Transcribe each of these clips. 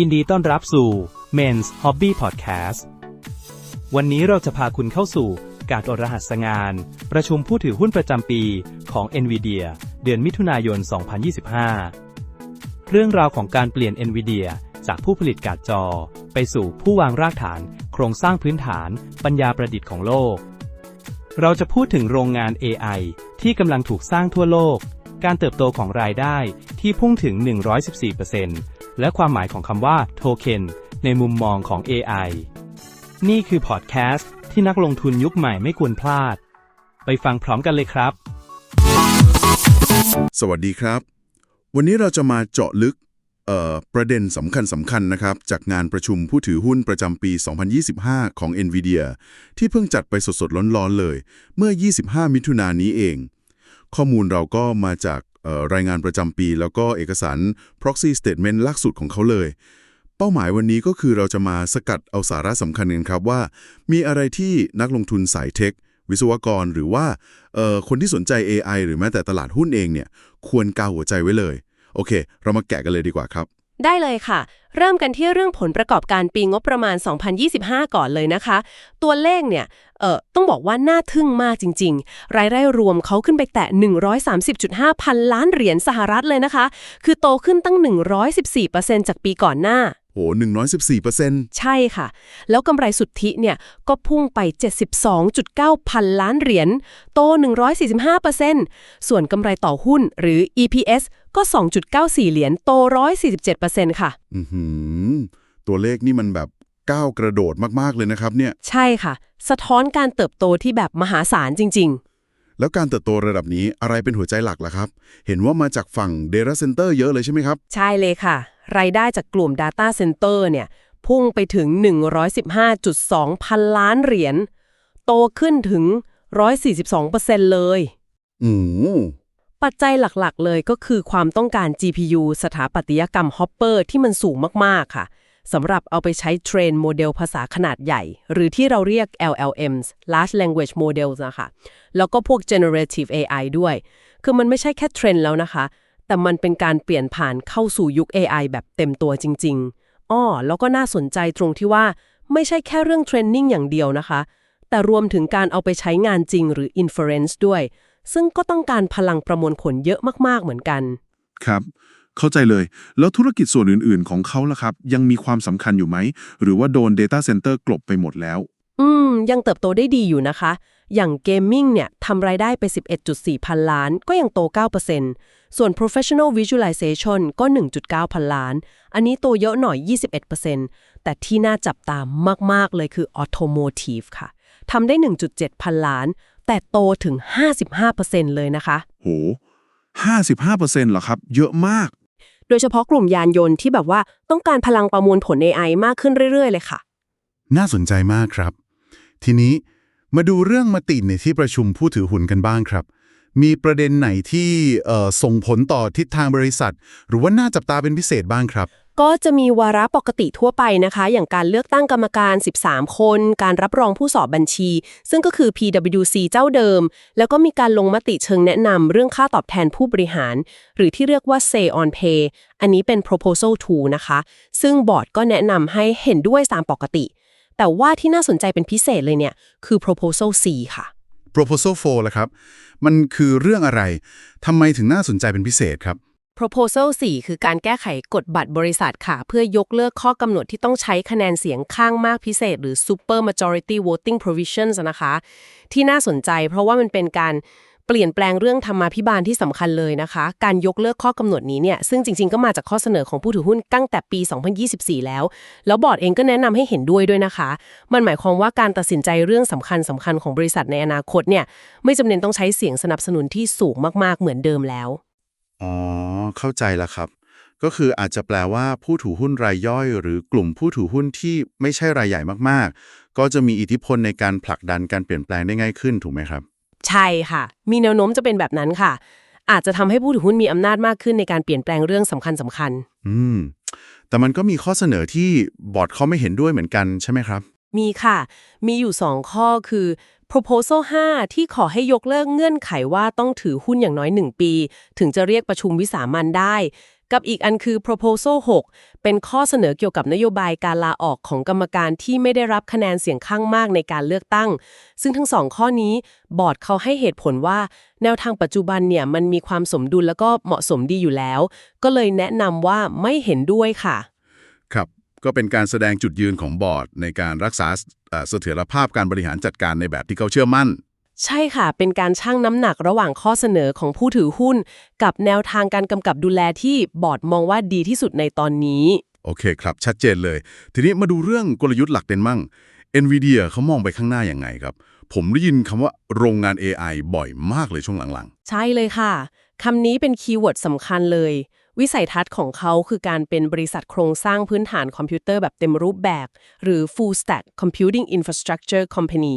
ยินดีต้อนรับสู่ Men's Hobby Podcast วันนี้เราจะพาคุณเข้าสู่การอดรหัสงาน ประชุมผู้ถือหุ้นประจำปีของ NVIDIA เดือนมิถุนายน 2025 เรื่องราวของการเปลี่ยน NVIDIA จากผู้ผลิตการ์ดจอ ไปสู่ผู้วางรากฐาน โครงสร้างพื้นฐาน ปัญญาประดิษฐ์ของโลก เราจะพูดถึงโรงงาน AI ที่กำลังถูกสร้างทั่วโลก การเติบโตของรายได้ที่พุ่งถึง 114% และความหมายของคำว่าโทเค็นในมุมมองของ AI นี่คือพอดแคสต์ที่นักลงทุนยุคใหม่ไม่ควรพลาด ไปฟังพร้อมกันเลยครับ สวัสดีครับ วันนี้เราจะมาเจาะลึกประเด็นสำคัญสำคัญนะครับ จากงานประชุมผู้ถือหุ้นประจำปี 2025 ของ NVIDIA ที่เพิ่งจัดไปสดๆร้อนๆเลย เมื่อ 25 มิถุนายนนี้เอง ข้อมูลเราก็มาจาก รายงานประจำปี แล้วก็เอกสาร proxy statement ล่าสุดของเขาเลย เป้าหมายวันนี้ก็คือเราจะมาสกัดเอาสาระสำคัญกันครับว่า มีอะไรที่นักลงทุนสายเทค วิศวกรหรือว่าคนที่สนใจ AI หรือแม้แต่ตลาดหุ้นเองเนี่ยควรกาหัวใจไว้เลย โอเค เรามาแกะกันเลยดีกว่าครับ ได้เลยค่ะ เริ่มกันที่เรื่องผลประกอบการปีงบประมาณ 2025 ก่อนเลยนะคะ ตัวเลขเนี่ยเออต้องบอกว่าน่าทึ่งมากจริง ๆ รายได้รวมเขาขึ้นไปแตะ 130.5 พันล้านเหรียญสหรัฐเลยนะคะ คือโตขึ้นตั้ง 114%จากปีก่อนหน้า โห114%ใช่ค่ะ แล้วกำไรสุทธิเนี่ยก็พุ่งไป 72.9 พันล้านเหรียญ โต 145%ส่วนกำไรต่อหุ้นหรือ EPS ก็ 2.94 เหรียญ โต 147%ค่ะ อือหือตัวเลขนี่มันแบบก้าวกระโดดมาก ๆ เลยนะครับเนี่ย ใช่ค่ะ สะท้อนการเติบโตที่แบบมหาศาลจริง แล้วการเติบโตระดับนี้อะไรเป็นหัวใจหลักล่ะครับ เห็นว่ามาจากฝั่ง Data Center เยอะเลยใช่ไหมครับๆใช่เลยค่ะ รายได้จากกลุ่ม Data Center เนี่ย พุ่งไปถึง 115.2 พันล้านเหรียญ โตขึ้นถึง 142%เลยอืมปัจจัยหลักๆ เลยก็คือความต้องการ GPU สถาปัตยกรรม Hopper ที่มันสูงมากๆค่ะ สำหรับเอาไปใช้เทรนโมเดลภาษาขนาดใหญ่ หรือที่เราเรียก LLMs Large Language Models นะคะแล้วก็พวก Generative AI ด้วย คือมันไม่ใช่แค่เทรนแล้วนะคะ แต่มันเป็นการเปลี่ยนผ่านเข้าสู่ยุค AI แบบเต็มตัวจริง ๆอ้อแล้วก็น่าสนใจตรงที่ว่าไม่ใช่แค่เรื่องเทรนนิ่งอย่างเดียวนะคะ แต่รวมถึงการเอาไปใช้งานจริงหรือ inference ด้วย ซึ่งก็ต้องการพลังประมวลผลเยอะมากๆเหมือนกัน ครับ เข้าใจเลย แล้วธุรกิจส่วนอื่นๆ ของเขาล่ะครับ ยังมีความสำคัญอยู่ไหม หรือว่าโดน Data Center กลบไปหมดแล้ว อืม ยังเติบโตได้ดีอยู่นะคะ อย่างเกมมิ่งเนี่ยทำรายได้ไป 11.4 พันล้าน ก็ยังโต 9%ส่วน professional visualization ก็ 1.9 พันล้าน อันนี้โตเยอะหน่อย 21%แต่ที่น่าจับตามมาก ๆ เลยคือ automotive ค่ะทำได้ 1.7 พันล้าน แต่โตถึง 55%เลยนะคะ โห 55%เหรอครับ เยอะมาก โดยเฉพาะกลุ่มยานยนต์ที่แบบว่าต้องการพลังประมวลผล AI มากขึ้นเรื่อย ๆ เลยค่ะ น่าสนใจมากครับ ทีนี้มาดูเรื่องมติในที่ประชุมผู้ถือหุ้นกันบ้างครับ มีประเด็นไหนที่ส่งผลต่อทิศทางบริษัท หรือว่าน่าจับตาเป็นพิเศษบ้างครับ ก็จะมีวาระปกติทั่วไปนะคะ อย่างการเลือกตั้งกรรมการ 13 คน การรับรองผู้สอบบัญชี ซึ่งก็คือ PwC เจ้าเดิม แล้วก็มีการลงมติเชิงแนะนำเรื่องค่าตอบแทนผู้บริหาร หรือที่เรียกว่า Say on Pay อันนี้เป็น proposal 2 นะคะ ซึ่งบอร์ดก็แนะนำให้เห็นด้วยตามปกติ แต่ว่าที่น่าสนใจเป็นพิเศษเลยเนี่ยคือ proposal C ค่ะ Proposal 4ล่ะครับ มันคือเรื่องอะไรทำไมถึงน่าสนใจเป็นพิเศษครับ Proposal 4 คือการแก้ไขกฎบัตรบริษัทค่ะ เพื่อยกเลิกข้อกำหนดที่ต้องใช้คะแนนเสียงข้างมากพิเศษ หรือ Super Majority Voting Provisions นะคะ ที่น่าสนใจเพราะว่ามันเป็นการเปลี่ยนแปลงเรื่องธรรมาภิบาลที่สำคัญเลยนะคะ การยกเลิกข้อกำหนดนี้เนี่ย ซึ่งจริงๆ ก็มาจากข้อเสนอของผู้ถือหุ้นตั้งแต่ปี 2024 แล้ว แล้วบอร์ดเองก็แนะนำให้เห็นด้วยด้วยนะคะ มันหมายความว่าการตัดสินใจเรื่องสำคัญสำคัญของบริษัทในอนาคตเนี่ย ไม่จำเป็นต้องใช้เสียงสนับสนุนที่สูงมากๆ เหมือนเดิมแล้ว อ๋อ เข้าใจแล้วครับ ก็คืออาจจะแปลว่าผู้ถือหุ้นรายย่อย หรือกลุ่มผู้ถือหุ้นที่ไม่ใช่รายใหญ่มากๆ ก็จะมีอิทธิพลในการผลักดันการเปลี่ยนแปลงได้ง่ายขึ้นถูกไหมครับ ใช่ค่ะ มีแนวโน้มจะเป็นแบบนั้นค่ะ อาจจะทำให้ผู้ถือหุ้นมีอำนาจมากขึ้นในการเปลี่ยนแปลงเรื่องสำคัญสำคัญ อืม แต่มันก็มีข้อเสนอที่บอร์ดเขาไม่เห็นด้วยเหมือนกันใช่ไหมครับมีค่ะ มีอยู่ 2 ข้อคือ proposal 5 ที่ขอให้ยกเลิกเงื่อนไขว่าต้องถือหุ้นอย่างน้อย 1 ปี ถึงจะเรียกประชุมวิสามันได้ กับอีกอันคือ proposal 6 เป็นข้อเสนอเกี่ยวกับนโยบายการลาออกของกรรมการที่ไม่ได้รับคะแนนเสียงข้างมากในการเลือกตั้ง ซึ่งทั้งสองข้อนี้บอร์ดเขาให้เหตุผลว่า แนวทางปัจจุบันเนี่ยมันมีความสมดุลแล้วก็เหมาะสมดีอยู่แล้ว ก็เลยแนะนำว่าไม่เห็นด้วยค่ะ ก็เป็นการแสดงจุดยืนของบอร์ด ในการรักษาเอ่อเสถียรภาพการบริหารจัดการในแบบที่เขาเชื่อมั่น ใช่ค่ะ เป็นการชั่งน้ำหนักระหว่างข้อเสนอของผู้ถือหุ้น กับแนวทางการกำกับดูแลที่บอร์ดมองว่าดีที่สุดในตอนนี้ โอเคครับ ชัดเจนเลย ทีนี้มาดูเรื่องกลยุทธ์หลักเด่นมั่ง NVIDIA เขามองไปข้างหน้าอย่างไงครับ ผมได้ยินคำว่าโรงงาน AI บ่อยมากเลยช่วงหลังใช่เลยค่ะคำนี้เป็นคีย์เวิร์ดสำคัญเลย วิสัยทัศน์ของเขาคือการเป็นบริษัทโครงสร้างพื้นฐานคอมพิวเตอร์แบบเต็มรูปแบบ หรือ full stack computing infrastructure company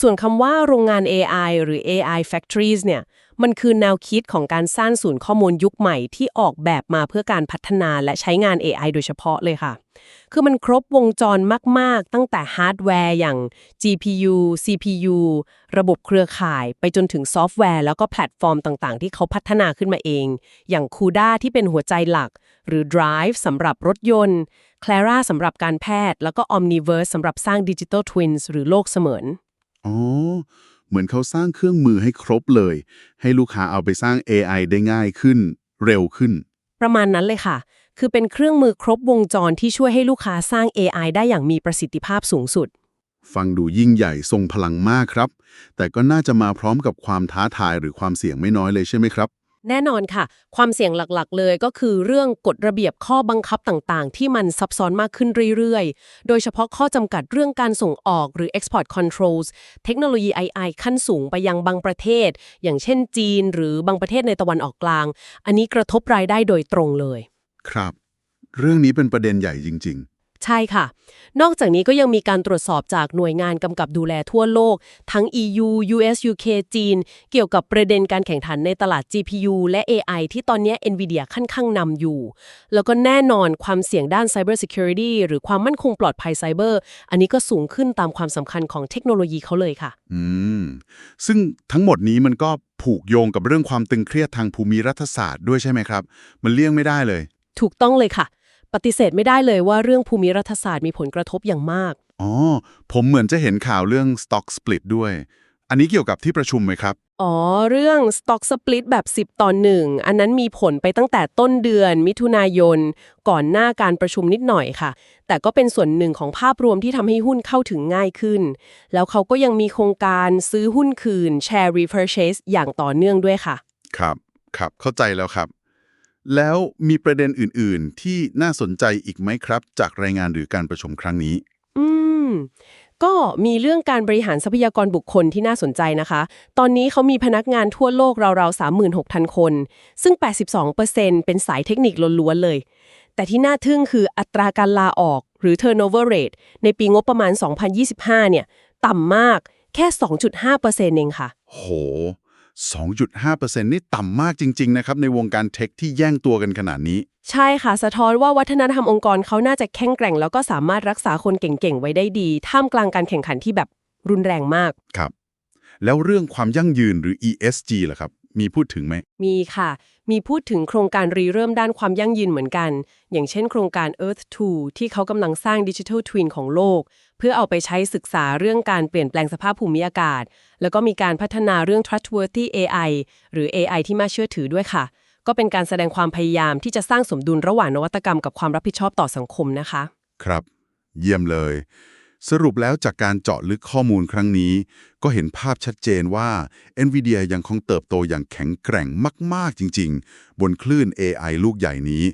ส่วนคำว่าโรงงาน AI หรือ AI factories เนี่ย มันคือแนวคิดของการสร้างศูนย์ข้อมูลยุคใหม่ที่ออกแบบมาเพื่อการพัฒนาและใช้งาน AI โดยเฉพาะเลยค่ะ คือมันครบวงจรมาก ๆ ตั้งแต่ฮาร์ดแวร์อย่าง GPU CPU ระบบเครือข่าย ไปจนถึงซอฟต์แวร์แล้วก็แพลตฟอร์มต่างๆ ที่เขาพัฒนาขึ้นมาเอง อย่าง CUDA ที่เป็นหัวใจหลัก หรือ Drive สำหรับรถยนต์ Clara สำหรับการแพทย์ แล้วก็ Omniverse สำหรับสร้าง Digital Twins หรือโลกเสมือนอ๋อ เหมือนเขาสร้างเครื่องมือให้ครบเลย ให้ลูกค้าเอาไปสร้าง AI ได้ง่ายขึ้น เร็วขึ้น ประมาณนั้นเลยค่ะ คือเป็นเครื่องมือครบวงจรที่ช่วยให้ลูกค้าสร้าง AI ได้อย่างมีประสิทธิภาพสูงสุด ฟังดูยิ่งใหญ่ทรงพลังมากครับ แต่ก็น่าจะมาพร้อมกับความท้าทายหรือความเสี่ยงไม่น้อยเลยใช่ไหมครับ แน่นอนค่ะ ความเสี่ยงหลักๆ เลยก็คือเรื่องกฎระเบียบข้อบังคับต่างๆ ที่มันซับซ้อนมากขึ้นเรื่อยๆ โดยเฉพาะข้อจำกัดเรื่องการส่งออกหรือ export controls เทคโนโลยี AI ขั้นสูงไปยังบางประเทศ อย่างเช่นจีน หรือบางประเทศในตะวันออกกลาง อันนี้กระทบรายได้โดยตรงเลย ครับ เรื่องนี้เป็นประเด็นใหญ่จริง ๆ ใช่ค่ะ นอกจากนี้ก็ยังมีการตรวจสอบจากหน่วยงานกำกับดูแลทั่วโลก ทั้ง EU US UK จีน เกี่ยวกับประเด็นการแข่งขันในตลาด GPU และ AI ที่ตอนนี้ NVIDIA ค่อนข้างนำอยู่ แล้วก็แน่นอนความเสี่ยงด้าน Cyber Security หรือความมั่นคงปลอดภัยไซเบอร์อันนี้ก็สูงขึ้นตามความสำคัญของเทคโนโลยีเขาเลยค่ะๆอืม ซึ่งทั้งหมดนี้มันก็ผูกโยงกับเรื่องความตึงเครียดทางภูมิรัฐศาสตร์ด้วยใช่ไหมครับ มันเลี่ยงไม่ได้เลย ถูกต้องเลยค่ะ ปฏิเสธไม่ได้เลยว่าเรื่องภูมิรัฐศาสตร์มีผลกระทบอย่างมาก อ๋อ ผมเหมือนจะเห็นข่าวเรื่อง stock split ด้วย อันนี้เกี่ยวกับที่ประชุมไหมครับ อ๋อ เรื่อง Stock Split แบบ 10 ต่อ1อันนั้นมีผลไปตั้งแต่ต้นเดือน มิถุนายน ก่อนหน้าการประชุมนิดหน่อยค่ะ แต่ก็เป็นส่วนหนึ่งของภาพรวมที่ทำให้หุ้นเข้าถึงง่ายขึ้น แล้วเขาก็ยังมีโครงการซื้อหุ้นคืน Share Repurchase อย่างต่อเนื่องด้วยค่ะ ครับ ครับ เข้าใจแล้วครับ แล้วมีประเด็นอื่น ๆ ที่น่าสนใจอีกไหมครับ จากรายงานหรือการประชุมครั้งนี้ อืม ก็มีเรื่องการบริหารทรัพยากรบุคคลที่น่าสนใจนะคะ ตอนนี้เขามีพนักงานทั่วโลกราวๆ36,000 คน ซึ่ง 82%เป็นสายเทคนิคล้วนๆเลย แต่ที่น่าทึ่งคืออัตราการลาออก หรือ turnover rate ในปีงบประมาณ 2025 เนี่ย ต่ำมากแค่ 2.5%เองค่ะ โห 2.5%นี่ต่ำมากจริง ๆ นะครับ ในวงการเทคที่แย่งตัวกันขนาดนี้ ใช่ค่ะ สะท้อนว่าวัฒนธรรมองค์กรเขาน่าจะแข็งแกร่ง แล้วก็สามารถรักษาคนเก่ง ๆ ไว้ได้ดี ท่ามกลางการแข่งขันที่แบบรุนแรงมาก ครับ แล้วเรื่องความยั่งยืนหรือ ESG ล่ะครับ มีพูดถึงไหม มีค่ะ มีพูดถึงโครงการรีเริ่มด้านความยั่งยืนเหมือนกัน อย่างเช่นโครงการ Earth 2 ที่เขากำลังสร้างดิจิทัลทวินของโลก เพื่อเอาไปใช้ศึกษาเรื่องการเปลี่ยนแปลงสภาพภูมิอากาศ แล้วก็มีการพัฒนาเรื่อง trustworthy AI หรือ AI ที่น่าเชื่อถือด้วยค่ะ ก็เป็นการแสดงความพยายามที่จะสร้างสมดุลระหว่างนวัตกรรมกับความรับผิดชอบต่อสังคมนะคะ ครับ เยี่ยมเลย สรุปแล้วจากการเจาะลึกข้อมูลครั้งนี้ ก็เห็นภาพชัดเจนว่า NVIDIA ยังคงเติบโตอย่างแข็งแกร่งมาก ๆ จริง ๆ บนคลื่น AI ลูกใหญ่นี้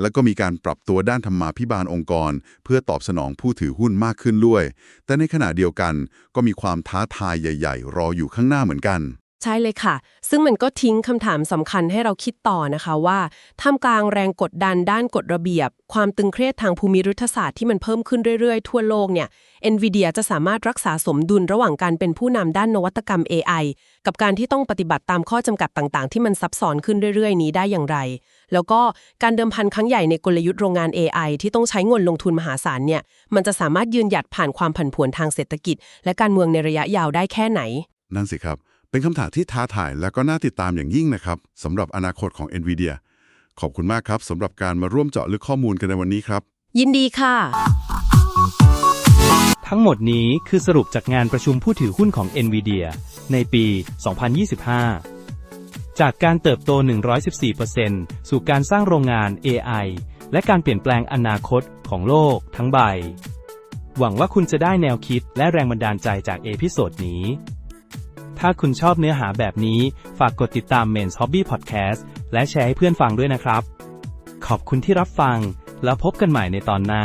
แล้วก็มีการปรับตัวด้านธรรมาภิบาลองค์กร เพื่อตอบสนองผู้ถือหุ้นมากขึ้นด้วย แต่ในขณะเดียวกันก็มีความท้าทายใหญ่ ๆ รออยู่ข้างหน้าเหมือนกัน ใช่เลยค่ะ ซึ่งมันก็ทิ้งคำถามสำคัญให้เราคิดต่อนะคะว่าท่ามกลางแรงกดดันด้านกฎระเบียบ ความตึงเครียดทางภูมิรัฐศาสตร์ที่มันเพิ่มขึ้นเรื่อยๆ ทั่วโลกเนี่ย NVIDIA จะสามารถรักษาสมดุลระหว่างการเป็นผู้นำด้านนวัตกรรม AI กับการที่ต้องปฏิบัติตามข้อจำกัดต่างๆ ที่มันซับซ้อนขึ้นเรื่อยๆ นี้ได้อย่างไร แล้วก็การเดิมพันครั้งใหญ่ในกลยุทธ์โรงงาน AI ที่ต้องใช้เงินลงทุนมหาศาลเนี่ยมันจะสามารถยืนหยัดผ่านความผันผวนทางเศรษฐกิจ และการเมืองในระยะยาวได้แค่ไหน นั่นสิครับ เป็นคำถามที่ท้าทายและก็น่าติดตามอย่างยิ่งนะครับสำหรับอนาคตของ NVIDIA ขอบคุณมากครับสำหรับการมาร่วมเจาะลึกข้อมูลกันในวันนี้ครับ ยินดีค่ะ ทั้งหมดนี้คือสรุปจากงานประชุมผู้ถือหุ้นของ NVIDIA ในปี 2025 จากการเติบโต 114%สู่การสร้างโรงงาน AI และการเปลี่ยนแปลงอนาคตของโลกทั้งใบ หวังว่าคุณจะได้แนวคิดและแรงบันดาลใจจากเอพิโซดนี้ ถ้าคุณชอบเนื้อหาแบบนี้ ฝากกดติดตาม Men's Hobby Podcast และแชร์ให้เพื่อนฟังด้วยนะครับ ขอบคุณที่รับฟัง แล้วพบกันใหม่ในตอนหน้า